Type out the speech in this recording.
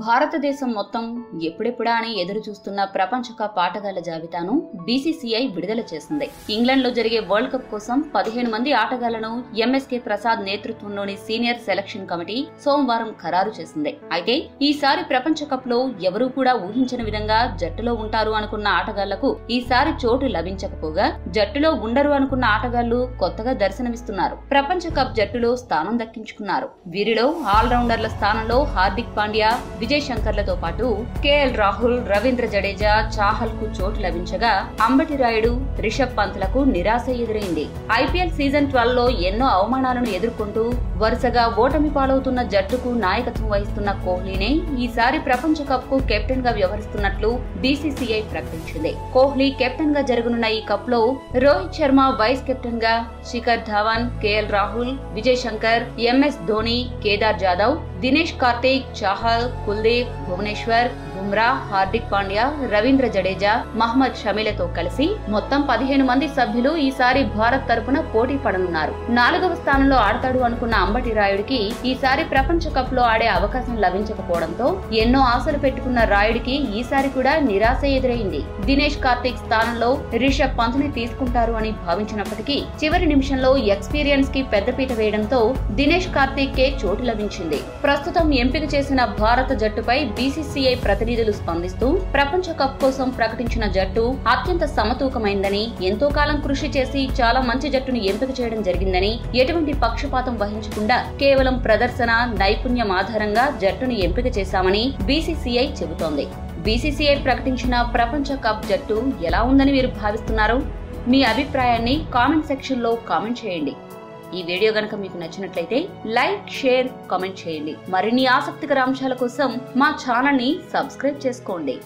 భారతదేశం మొత్తం ఎప్పుడెప్పుడా అని ఎదురు చూస్తున్న ప్రపంచ కప్ ఆటగాళ్ళ జాబితాను బీసీసీఐ విడుదల చేసింది. ఇంగ్లాండ్లో జరిగే వరల్డ్ కప్ కోసం పదిహేను మంది ఆటగాళ్ళను ఎంఎస్కే ప్రసాద్ నేతృత్వంలోని సీనియర్ సెలక్షన్ కమిటీ సోమవారం ఖరారు చేసింది. అయితే ఈసారి ప్రపంచ కప్లో ఎవరూ కూడా ఊహించని విధంగా జట్టులో ఉంటారు అనుకున్న ఆటగాళ్ళకు ఈసారి చోటు లభించకపోగా జట్టులో ఉండరు అనుకున్న ఆటగాళ్ళు కొత్తగా దర్శనమిస్తున్నారు. ప్రపంచ కప్ జట్టులో స్థానం దక్కించుకున్నారు. వీరిలో ఆల్రౌండర్ల స్థానంలో హార్దిక్ పాండ్యా విజయ్ శంకర్లతో పాటు కేఎల్ రాహుల్ రవీంద్ర జడేజా చాహల్కు చోటు లభించగా అంబటి రాయుడు రిషబ్ పంత్లకు నిరాశ ఎదురైంది. ఐపీఎల్ సీజన్ ట్వెల్వ్లో ఎన్నో అవమానాలను ఎదుర్కొంటూ వరుసగా ఓటమి పాలవుతున్న జట్టుకు నాయకత్వం వహిస్తున్న కోహ్లీనే ఈసారి ప్రపంచ కప్కు కెప్టెన్గా వ్యవహరిస్తున్నట్లు బీసీసీఐ ప్రకటించింది. కోహ్లీ కెప్టెన్గా జరగనున్న ఈ కప్లో రోహిత్ శర్మ వైస్ కెప్టెన్గా శిఖర్ ధవన్ కేఎల్ రాహుల్ విజయ్ శంకర్ ఎంఎస్ ధోని కేదార్ జాదవ్ దినేష్ కార్తీక్ చాహల్ कुलदीप भुवनेश्वर బుమ్రా హార్దిక్ పాండ్యా రవీంద్ర జడేజా మహ్మద్ షమీలతో కలిసి మొత్తం పదిహేను మంది సభ్యులు ఈసారి భారత్ తరపున పోటీ పడనున్నారు. నాలుగవ స్థానంలో ఆడతాడు అనుకున్న అంబటి రాయుడికి ఈసారి ప్రపంచ కప్లో ఆడే అవకాశం లభించకపోవడంతో ఎన్నో ఆశలు పెట్టుకున్న రాయుడికి ఈసారి కూడా నిరాశ ఎదురైంది. దినేష్ కార్తీక్ స్థానంలో రిషబ్ పంత్ని తీసుకుంటారు అని భావించినప్పటికీ చివరి నిమిషంలో ఎక్స్పీరియన్స్కి పెద్దపీట వేయడంతో దినేష్ కార్తీక్ కే చోటు లభించింది. ప్రస్తుతం ఎంపిక చేసిన భారత జట్టుపై బీసీసీఐ ప్రతినిధి ప్రతినిధులు స్పందిస్తూ ప్రపంచ కప్ కోసం ప్రకటించిన జట్టు అత్యంత సమతూకమైందని ఎంతో కాలం కృషి చేసి చాలా మంచి జట్టును ఎంపిక చేయడం జరిగిందని ఎటువంటి పక్షపాతం వహించకుండా కేవలం ప్రదర్శన నైపుణ్యం ఆధారంగా జట్టును ఎంపిక చేశామని బీసీసీఐ చెబుతోంది. బీసీసీఐ ప్రకటించిన ప్రపంచ కప్ జట్టు ఎలా ఉందని మీరు భావిస్తున్నారు? మీ అభిప్రాయాన్ని కామెంట్ సెక్షన్లో కామెంట్ చేయండి. ఈ వీడియో గనక మీకు నచ్చినట్లయితే లైక్ షేర్ కామెంట్ చేయండి. మరిన్ని ఆసక్తికర అంశాల కోసం మా ఛానల్ని సబ్స్క్రైబ్ చేసుకోండి.